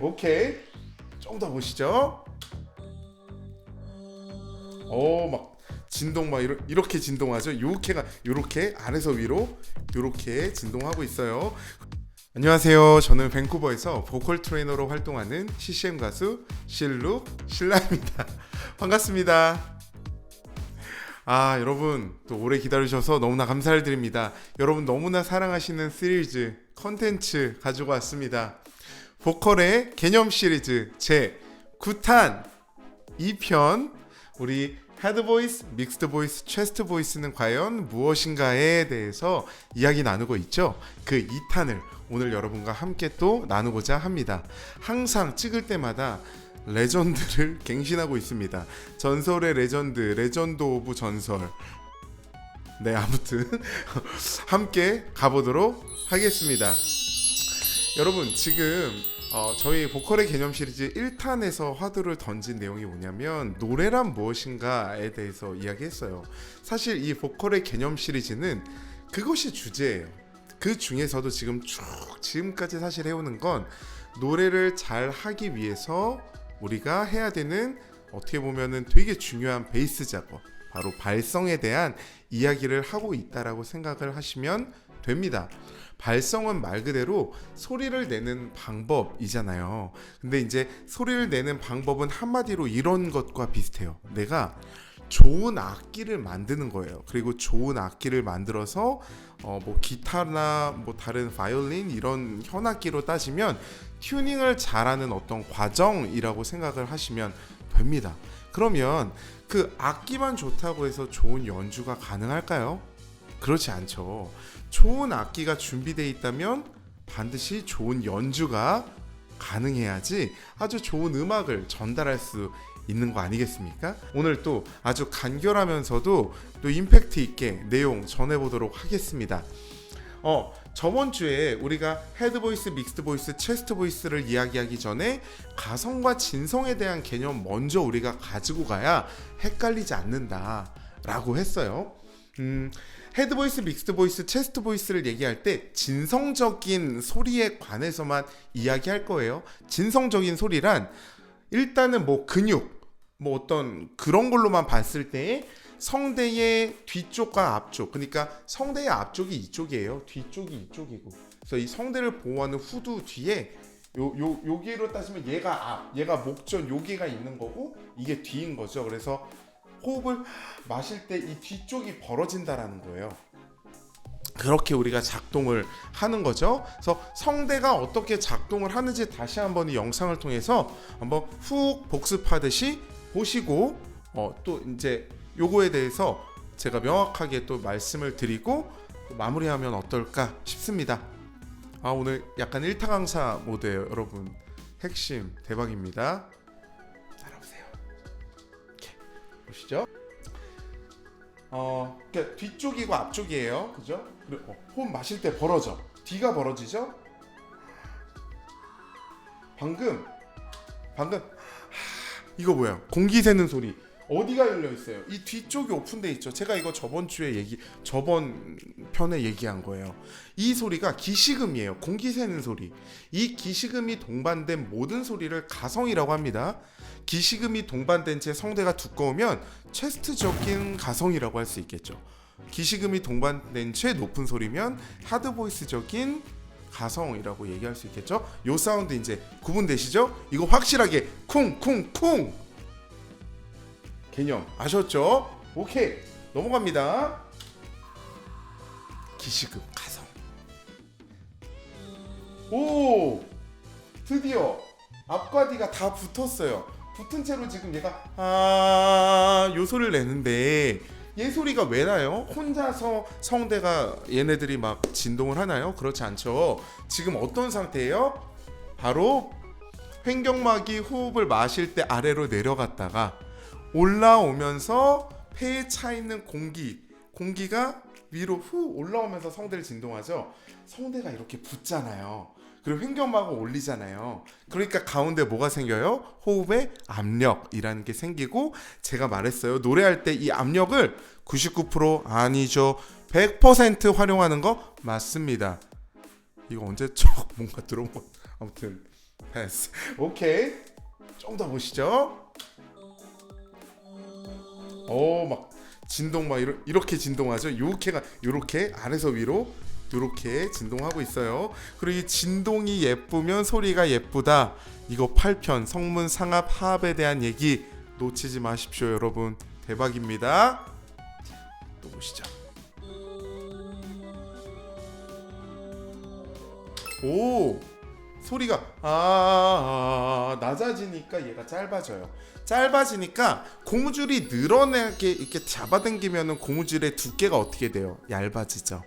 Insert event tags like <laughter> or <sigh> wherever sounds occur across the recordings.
오케이. 좀 더 보시죠. 오, 막 진동 막 이러, 이렇게 진동하죠. 요렇게가 요렇게 아래서 위로 요렇게 진동하고 있어요. 안녕하세요. 저는 밴쿠버에서 보컬 트레이너로 활동하는 CCM 가수 실룩 신라입니다. <laughs> 반갑습니다. 아, 여러분 또 오래 기다리셔서 너무나 감사를 드립니다. 여러분 너무나 사랑하시는 시리즈 컨텐츠 가지고 왔습니다. 보컬의 개념 시리즈 제 9탄 2편 우리 헤드 보이스, 믹스드 보이스, 체스트 보이스는 과연 무엇인가에 대해서 이야기 나누고 있죠. 그 2탄을 오늘 여러분과 함께 또 나누고자 합니다. 항상 찍을 때마다 레전드를 <laughs> 갱신하고 있습니다. 전설의 레전드, 레전드 오브 전설. 네, 아무튼 <laughs> 함께 가보도록 하겠습니다. 여러분 지금 어, 저희 보컬의 개념 시리즈 1탄에서 화두를 던진 내용이 뭐냐면 노래란 무엇인가에 대해서 이야기했어요. 사실 이 보컬의 개념 시리즈는 그것이 주제예요. 그 중에서도 지금 쭉 지금까지 사실 해오는 건 노래를 잘 하기 위해서 우리가 해야 되는 어떻게 보면은 되게 중요한 베이스 작업, 바로 발성에 대한 이야기를 하고 있다라고 생각을 하시면 됩니다. 발성은 말 그대로 소리를 내는 방법이잖아요. 근데 이제 소리를 내는 방법은 한마디로 이런 것과 비슷해요. 내가 좋은 악기를 만드는 거예요. 그리고 좋은 악기를 만들어서 어 뭐 기타나 뭐 다른 바이올린 이런 현악기로 따지면 튜닝을 잘하는 어떤 과정이라고 생각을 하시면 됩니다. 그러면 그 악기만 좋다고 해서 좋은 연주가 가능할까요? 그렇지 않죠. 좋은 악기가 준비되어 있다면 반드시 좋은 연주가 가능해야지 아주 좋은 음악을 전달할 수 있는 거 아니겠습니까? 오늘 또 아주 간결하면서도 또 임팩트 있게 내용 전해보도록 하겠습니다. 어, 저번 주에 우리가 헤드 보이스, 믹스드 보이스, 체스트 보이스를 이야기하기 전에 가성과 진성에 대한 개념 먼저 우리가 가지고 가야 헷갈리지 않는다라고 했어요. 음, 헤드 보이스, 믹스드 보이스, 체스트 보이스를 얘기할 때 진성적인 소리에 관해서만 이야기할 거예요. 진성적인 소리란 일단은 뭐 근육, 뭐 어떤 그런 걸로만 봤을 때 성대의 뒤쪽과 앞쪽, 그러니까 성대의 앞쪽이 이쪽이에요. 뒤쪽이 이쪽이고. 그래서 이 성대를 보호하는 후두 뒤에 요, 요, 여기로 따지면 얘가 앞, 얘가 목전, 여기가 있는 거고 이게 뒤인 거죠. 그래서 호흡을 마실 때 이 뒤쪽이 벌어진다라는 거예요. 그렇게 우리가 작동을 하는 거죠. 그래서 성대가 어떻게 작동을 하는지 다시 한번 이 영상을 통해서 한번 훅 복습하듯이 보시고 어, 또 이제 요거에 대해서 제가 명확하게 또 말씀을 드리고 또 마무리하면 어떨까 싶습니다. 아 오늘 약간 일타 강사 모드예요, 여러분. 핵심 대박입니다. 보시죠. 어, 그러니까 뒤쪽이고 앞쪽이에요, 그죠? 그리고 어, 호흡 마실 때 벌어져. 뒤가 벌어지죠? 방금, 방금 하, 이거 뭐야? 공기 새는 소리. 어디가 열려 있어요? 이 뒤쪽이 오픈돼 있죠. 제가 이거 저번 주에 얘기, 저번 편에 얘기한 거예요. 이 소리가 기시금이에요. 공기 새는 소리. 이 기시금이 동반된 모든 소리를 가성이라고 합니다. 기시금이 동반된 채 성대가 두꺼우면 체스트 적인 가성이라고 할 수 있겠죠. 기시금이 동반된 채 높은 소리면 하드 보이스적인 가성이라고 얘기할 수 있겠죠. 요 사운드 이제 구분되시죠? 이거 확실하게 쿵쿵쿵 개념 아셨죠? 오케이 넘어갑니다. 기시금 가성. 오 드디어 앞과 뒤가 다 붙었어요. 붙은 채로 지금 얘가 아 요 소리를 내는데 얘 소리가 왜 나요? 혼자서 성대가 얘네들이 막 진동을 하나요? 그렇지 않죠. 지금 어떤 상태예요? 바로 횡격막이 호흡을 마실 때 아래로 내려갔다가 올라오면서 폐에 차 있는 공기, 공기가 위로 후 올라오면서 성대를 진동하죠. 성대가 이렇게 붙잖아요. 그리고 횡격막을 올리잖아요. 그러니까 가운데 뭐가 생겨요? 호흡의 압력이라는 게 생기고 제가 말했어요. 노래할 때 이 압력을 99% 아니죠. 100% 활용하는 거 맞습니다. 이거 언제 적 뭔가 들어온 거 아무튼 패스. 오케이. 좀 더 보시죠. 오, 막 진동 막 이러, 이렇게 진동하죠. 요렇게가 요렇게 아래서 위로 요렇게 진동하고 있어요. 그리고 이 진동이 예쁘면 소리가 예쁘다. 이거 8편 성문 상합 하합에 대한 얘기 놓치지 마십시오, 여러분. 대박입니다. 자, 또 보시죠. 오 소리가 아, 아, 낮아지니까 얘가 짧아져요. 짧아지니까 고무줄이 늘어나게 이렇게 잡아당기면은 고무줄의 두께가 어떻게 돼요? 얇아지죠.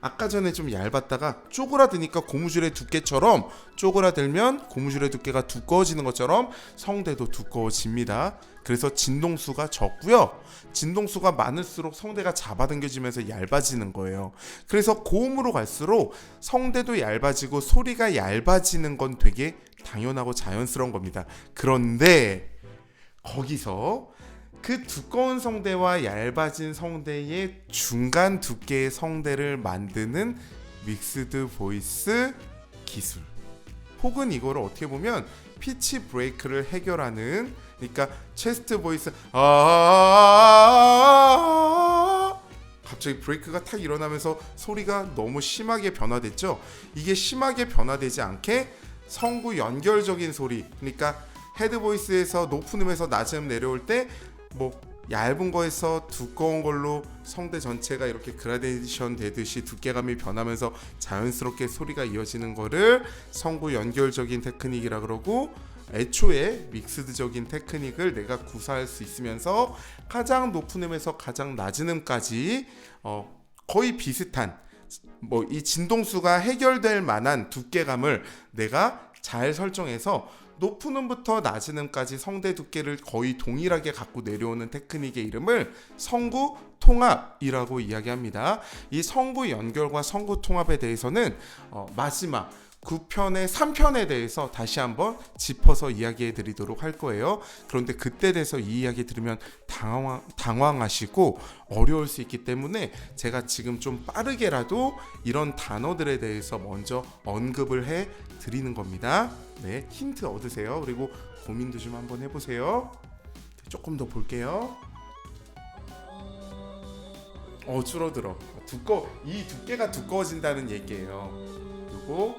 아까 전에 좀 얇았다가 쪼그라드니까 고무줄의 두께처럼 쪼그라들면 고무줄의 두께가 두꺼워지는 것처럼 성대도 두꺼워집니다. 그래서 진동수가 적고요. 진동수가 많을수록 성대가 잡아당겨지면서 얇아지는 거예요. 그래서 고음으로 갈수록 성대도 얇아지고 소리가 얇아지는 건 되게 당연하고 자연스러운 겁니다. 그런데 거기서 그 두꺼운 성대와 얇아진 성대의 중간 두께의 성대를 만드는 믹스드 보이스 기술. 혹은 이거를 어떻게 보면 피치 브레이크를 해결하는 그러니까 체스트 보이스 아 갑자기 브레이크가 탁 일어나면서 소리가 너무 심하게 변화됐죠. 이게 심하게 변화되지 않게 성구 연결적인 소리 그러니까 헤드 보이스에서 높은 음에서 낮은 음 내려올 때 뭐 얇은 거에서 두꺼운 걸로 성대 전체가 이렇게 그라데이션 되듯이 두께감이 변하면서 자연스럽게 소리가 이어지는 거를 성구 연결적인 테크닉이라 그러고 애초에 믹스드적인 테크닉을 내가 구사할 수 있으면서 가장 높은 음에서 가장 낮은 음까지 어, 거의 비슷한 뭐 이 진동수가 해결될 만한 두께감을 내가 잘 설정해서 높은 음부터 낮은 음까지 성대 두께를 거의 동일하게 갖고 내려오는 테크닉의 이름을 성구 통합이라고 이야기합니다. 이 성구 연결과 성구 통합에 대해서는 어, 마지막 9편의 3편에 대해서 다시 한번 짚어서 이야기해 드리도록 할 거예요. 그런데 그때 돼서 이 이야기 들으면 당황, 당황하시고 어려울 수 있기 때문에 제가 지금 좀 빠르게라도 이런 단어들에 대해서 먼저 언급을 해 드리는 겁니다. 네, 힌트 얻으세요. 그리고 고민도 좀 한번 해보세요. 조금 더 볼게요. 어 줄어들어. 두꺼 이 두께가 두꺼워진다는 얘기예요. 그리고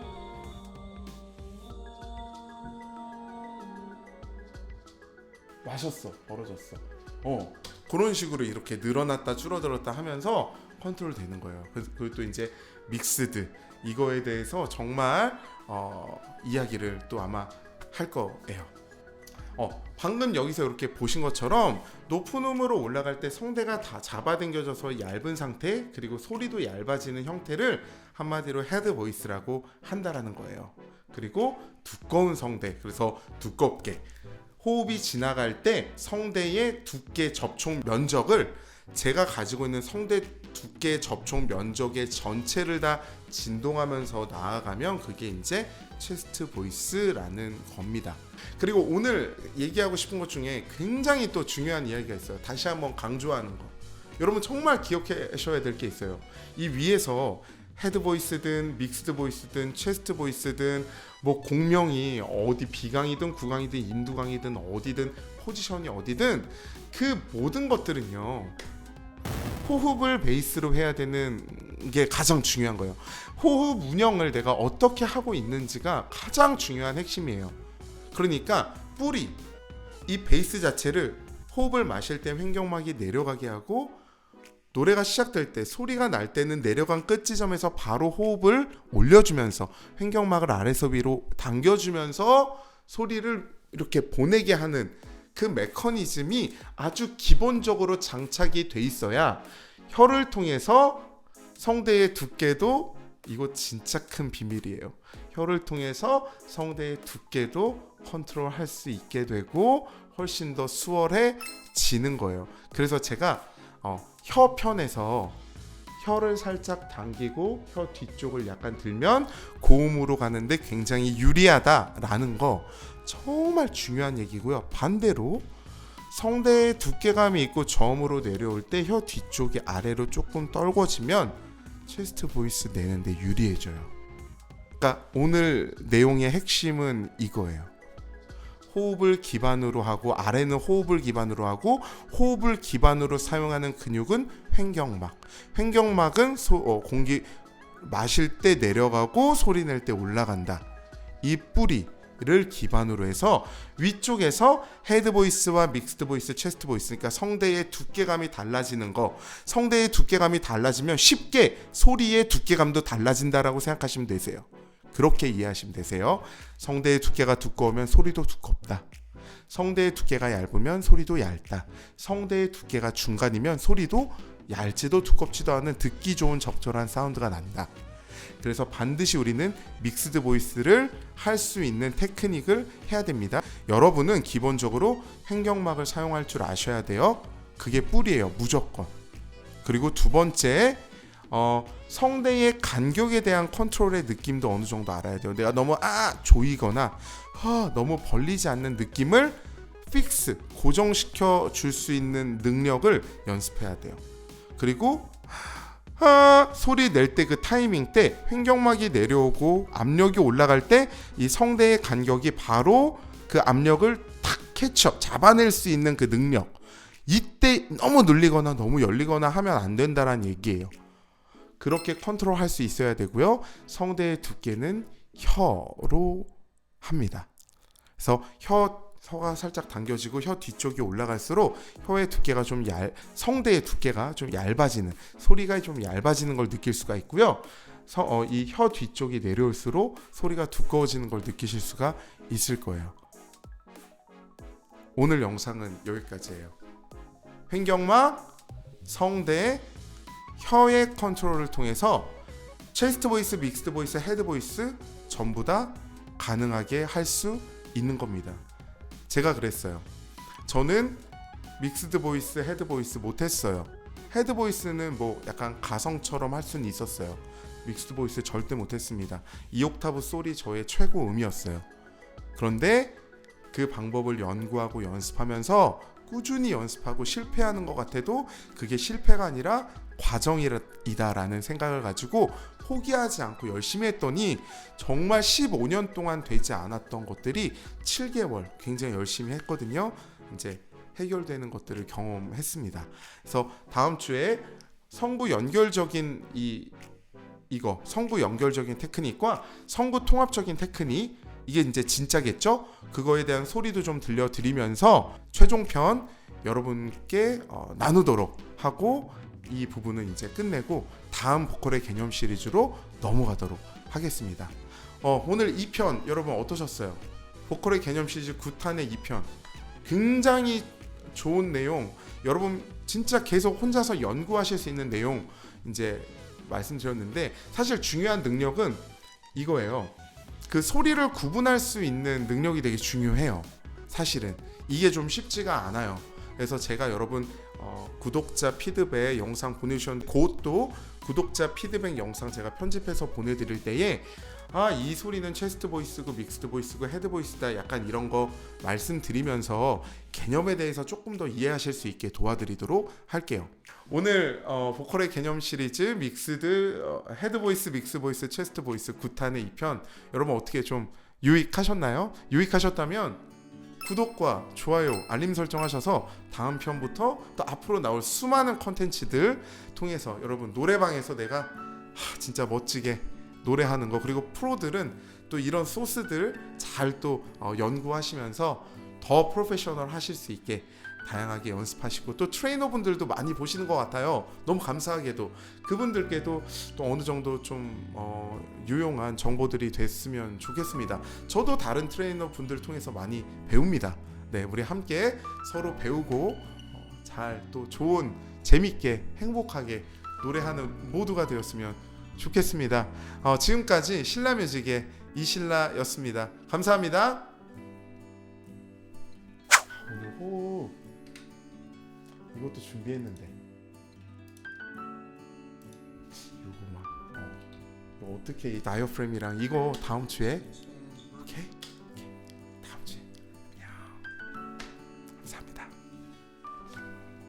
마셨어 벌어졌어. 어 그런 식으로 이렇게 늘어났다 줄어들었다 하면서 컨트롤 되는 거예요. 그래서 그리고 또 이제 믹스드 이거에 대해서 정말 어, 이야기를 또 아마 할 거예요. 어 방금 여기서 이렇게 보신 것처럼 높은 음으로 올라갈 때 성대가 다 잡아당겨져서 얇은 상태 그리고 소리도 얇아지는 형태를 한마디로 헤드 보이스라고 한다라는 거예요. 그리고 두꺼운 성대 그래서 두껍게 호흡이 지나갈 때 성대의 두께 접촉 면적을 제가 가지고 있는 성대 두께 접촉 면적의 전체를 다 진동하면서 나아가면 그게 이제 체스트 보이스라는 겁니다. 그리고 오늘 얘기하고 싶은 것 중에 굉장히 또 중요한 이야기가 있어요. 다시 한번 강조하는 거. 여러분 정말 기억하셔야 될 게 있어요. 이 위에서 헤드 보이스든 믹스드 보이스든 체스트 보이스든 뭐 공명이 어디 비강이든 구강이든 인두강이든 어디든 포지션이 어디든 그 모든 것들은요 호흡을 베이스로 해야 되는 게 가장 중요한 거예요. 호흡 운영을 내가 어떻게 하고 있는지가 가장 중요한 핵심이에요. 그러니까 뿌리 이 베이스 자체를 호흡을 마실 때 횡격막이 내려가게 하고 노래가 시작될 때 소리가 날 때는 내려간 끝 지점에서 바로 호흡을 올려주면서 횡격막을 아래서 위로 당겨주면서 소리를 이렇게 보내게 하는 그 메커니즘이 아주 기본적으로 장착이 돼 있어야 혀를 통해서 성대의 두께도 이거 진짜 큰 비밀이에요. 혀를 통해서 성대의 두께도 컨트롤 할 수 있게 되고 훨씬 더 수월해지는 거예요. 그래서 제가 어, 혀 편에서 혀를 살짝 당기고 혀 뒤쪽을 약간 들면 고음으로 가는데 굉장히 유리하다라는 거 정말 중요한 얘기고요. 반대로 성대에 두께감이 있고 저음으로 내려올 때 혀 뒤쪽이 아래로 조금 떨궈지면 체스트 보이스 내는데 유리해져요. 그러니까 오늘 내용의 핵심은 이거예요. 호흡을 기반으로 하고 아래는 호흡을 기반으로 하고 호흡을 기반으로 사용하는 근육은 횡격막. 횡격막은 소- 어, 공기 마실 때 내려가고 소리 낼 때 올라간다. 이 뿌리를 기반으로 해서 위쪽에서 헤드 보이스와 믹스드 보이스, 체스트 보이스, 그러니까 성대의 두께감이 달라지는 거. 성대의 두께감이 달라지면 쉽게 소리의 두께감도 달라진다라고 생각하시면 되세요. 그렇게 이해하시면 되세요. 성대의 두께가 두꺼우면 소리도 두껍다. 성대의 두께가 얇으면 소리도 얇다. 성대의 두께가 중간이면 소리도 얇지도 두껍지도 않은 듣기 좋은 적절한 사운드가 난다. 그래서 반드시 우리는 믹스드 보이스를 할 수 있는 테크닉을 해야 됩니다. 여러분은 기본적으로 횡격막을 사용할 줄 아셔야 돼요. 그게 뿌리예요, 무조건. 그리고 두 번째, 어, 성대의 간격에 대한 컨트롤의 느낌도 어느 정도 알아야 돼요. 내가 너무 아 조이거나 아, 너무 벌리지 않는 느낌을 픽스 고정시켜 줄 수 있는 능력을 연습해야 돼요. 그리고 아 소리 낼 때 그 타이밍 때 횡격막이 내려오고 압력이 올라갈 때 이 성대의 간격이 바로 그 압력을 탁 캐쳐 잡아낼 수 있는 그 능력 이때 너무 눌리거나 너무 열리거나 하면 안 된다라는 얘기예요. 그렇게 컨트롤할 수 있어야 되고요. 성대의 두께는 혀로 합니다. 그래서 혀 혀가 살짝 당겨지고 혀 뒤쪽이 올라갈수록 혀의 두께가 좀 얇, 성대의 두께가 좀 얇아지는 소리가 좀 얇아지는 걸 느낄 수가 있고요. 어, 이혀 뒤쪽이 내려올수록 소리가 두꺼워지는 걸 느끼실 수가 있을 거예요. 오늘 영상은 여기까지예요. 횡격막, 성대, 혀의 컨트롤을 통해서 체스트 보이스, 믹스드 보이스, 헤드 보이스 전부 다 가능하게 할 수 있는 겁니다. 제가 그랬어요. 저는 믹스드 보이스, 헤드 보이스 못했어요. 헤드 보이스는 뭐 약간 가성처럼 할 수는 있었어요. 믹스드 보이스 절대 못했습니다. 2옥타브 소리 저의 최고 음이었어요. 그런데 그 방법을 연구하고 연습하면서 꾸준히 연습하고 실패하는 것 같아도 그게 실패가 아니라 과정이다라는 생각을 가지고 포기하지 않고 열심히 했더니 정말 15년 동안 되지 않았던 것들이 7개월 굉장히 열심히 했거든요. 이제 해결되는 것들을 경험했습니다. 그래서 다음 주에 성부 연결적인 이 이거 성부 연결적인 테크닉과 성부 통합적인 테크닉 이게 이제 진짜겠죠? 그거에 대한 소리도 좀 들려드리면서 최종편 여러분께 어, 나누도록 하고 이 부분은 이제 끝내고 다음 보컬의 개념 시리즈로 넘어가도록 하겠습니다. 어, 오늘 2편 여러분 어떠셨어요? 보컬의 개념 시리즈 9탄의 2편 굉장히 좋은 내용 여러분 진짜 계속 혼자서 연구하실 수 있는 내용 이제 말씀드렸는데 사실 중요한 능력은 이거예요. 그 소리를 구분할 수 있는 능력이 되게 중요해요. 사실은 이게 좀 쉽지가 않아요. 그래서 제가 여러분 어, 구독자 피드백 영상 보내주신 그것도 구독자 피드백 영상 제가 편집해서 보내드릴 때에 아 이 소리는 체스트 보이스고 믹스드 보이스고 헤드 보이스다 약간 이런 거 말씀드리면서 개념에 대해서 조금 더 이해하실 수 있게 도와드리도록 할게요. 오늘 어, 보컬의 개념 시리즈 믹스드 어, 헤드 보이스 믹스 보이스 체스트 보이스 9탄의 2편 여러분 어떻게 좀 유익하셨나요? 유익하셨다면 구독과 좋아요, 알림 설정하셔서 다음 편부터 또 앞으로 나올 수많은 컨텐츠들 통해서 여러분 노래방에서 내가 하, 진짜 멋지게 노래하는 거 그리고 프로들은 또 이런 소스들 잘또 어, 연구하시면서 더 프로페셔널 하실 수 있게 다양하게 연습하시고 또 트레이너 분들도 많이 보시는 것 같아요. 너무 감사하게도 그분들께도 또 어느 정도 좀 어, 유용한 정보들이 됐으면 좋겠습니다. 저도 다른 트레이너 분들 통해서 많이 배웁니다. 네, 우리 함께 서로 배우고 어, 잘또 좋은 재밌게 행복하게 노래하는 모두가 되었으면 좋겠습니다. 어, 지금까지 신라뮤직의 이신라였습니다. 감사합니다. 이것도 준비했는데. 이거 막. 어, 이거 어떻게 이 다이어프램이랑 이거 다음 주에